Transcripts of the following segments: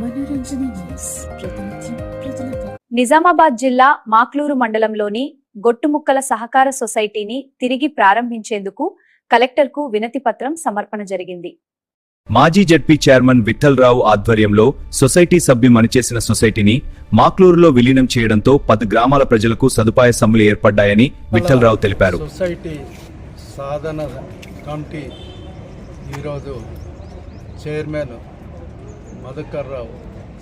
మనోరంజన news. Nizamabad జిల్లా మాక్లూరు మండలంలోని గొట్టుముక్కల సహకార సొసైటీని తిరిగి ప్రారంభించేందుకు కలెక్టర్కు వినతి పత్రం సమర్పణ జరిగింది. మాజీ జడ్పీ చైర్మన్ విఠలరావు ఆధ్వర్యంలో సొసైటీ సభ్యులు మనిచేసిన సొసైటీని మాక్లూరులో విలీనం చేయడంతో పది గ్రామాల ప్రజలకు సదుపాయ సమ్ములు ఏర్పడ్డాయని విఠలరావు తెలిపారు. సొసైటీ సాధన కమిటీ ఈరోజు చైర్మన్ మధుకర్ రావు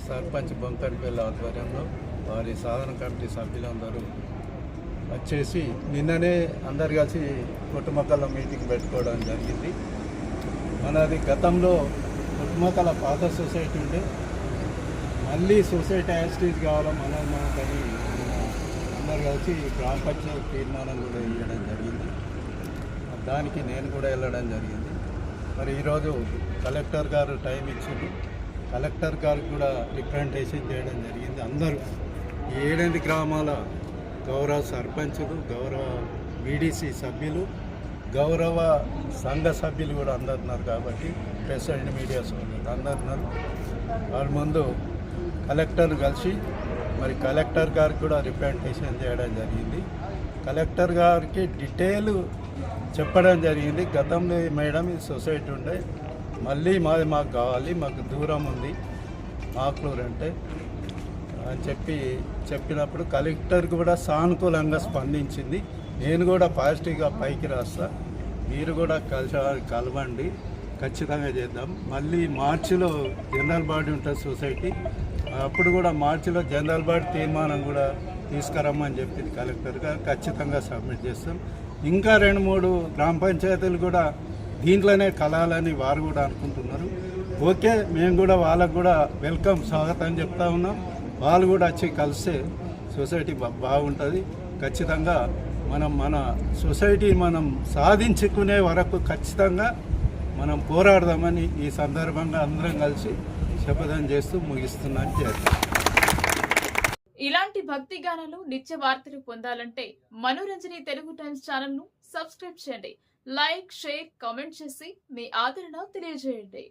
సర్పంచ్ బొంకర్పల్లి ఆధ్వర్యంలో వారి సాధన కమిటీ సభ్యులందరూ వచ్చేసి నిన్ననే అందరు కలిసి కుటుంబకల మీటింగ్ పెట్టుకోవడం జరిగింది. మనది గతంలో కుటుంబకల పాత సొసైటీ ఉండే మళ్ళీ సొసైటీ యాసిటీస్ కావాలా మన మనకని అందరు కలిసి గ్రామ పంచాయతీ తీర్మానం కూడా ఇవ్వడం జరిగింది. దానికి నేను కూడా వెళ్ళడం జరిగింది. మరి ఈరోజు కలెక్టర్ గారు టైం ఇచ్చింది కలెక్టర్ గారికి కూడా రిప్రజెంటేషన్ చేయడం జరిగింది. అందరూ ఏడెనిమిది గ్రామాల గౌరవ సర్పంచులు గౌరవ బీడీసీ సభ్యులు గౌరవ సంఘ సభ్యులు కూడా అందరున్నారు కాబట్టి ప్రెస్ అండ్ మీడియా సభ్యులు అందరున్నారు వాళ్ళ ముందు కలెక్టర్ కలిసి మరి కలెక్టర్ గారికి కూడా రిప్రజెంటేషన్ చేయడం జరిగింది. కలెక్టర్ గారికి డీటెయిల్ చెప్పడం జరిగింది. గతంలో మేడం ఈ సొసైటీ ఉండే మళ్ళీ మాది మాకు కావాలి మాకు దూరం ఉంది. మాక్లూరు అంటే అని చెప్పి చెప్పినప్పుడు కలెక్టర్ కూడా సానుకూలంగా స్పందించింది. నేను కూడా పాజిటివ్గా పైకి రాస్తా. మీరు కూడా కలిసి కలవండి. ఖచ్చితంగా చేద్దాం. మళ్ళీ మార్చిలో జనరల్ బాడీ ఉంటుంది సొసైటీ. అప్పుడు కూడా మార్చిలో జనరల్ బాడీ తీర్మానం కూడా తీసుకురమ్మని చెప్పింది కలెక్టర్ గారు. ఖచ్చితంగా సబ్మిట్ చేస్తాం. ఇంకా రెండు మూడు గ్రామ పంచాయతీలు కూడా దీంట్లోనే కలాలని వారు కూడా అనుకుంటున్నారు. ఓకే మేము కూడా వాళ్ళకు కూడా వెల్కమ్ స్వాగతం అని చెప్తా ఉన్నాం. వాళ్ళు కూడా వచ్చి కలిస్తే సొసైటీ బాగుంటుంది. ఖచ్చితంగా మనం మన సొసైటీ మనం సాధించుకునే వరకు ఖచ్చితంగా మనం పోరాడదామని ఈ సందర్భంగా అందరం కలిసి శపథం చేస్తూ ముగిస్తున్నాను చేస్తాం ఇలాంటి భక్తి గానాలు నిత్య వార్తలు పొందాలంటే మనోరంజని తెలుగు టైమ్స్ ఛానల్ను సబ్స్క్రైబ్ చేయండి. లైక్ షేర్ కామెంట్ చేసి మీ ఆదరణ తెలియజేయండి.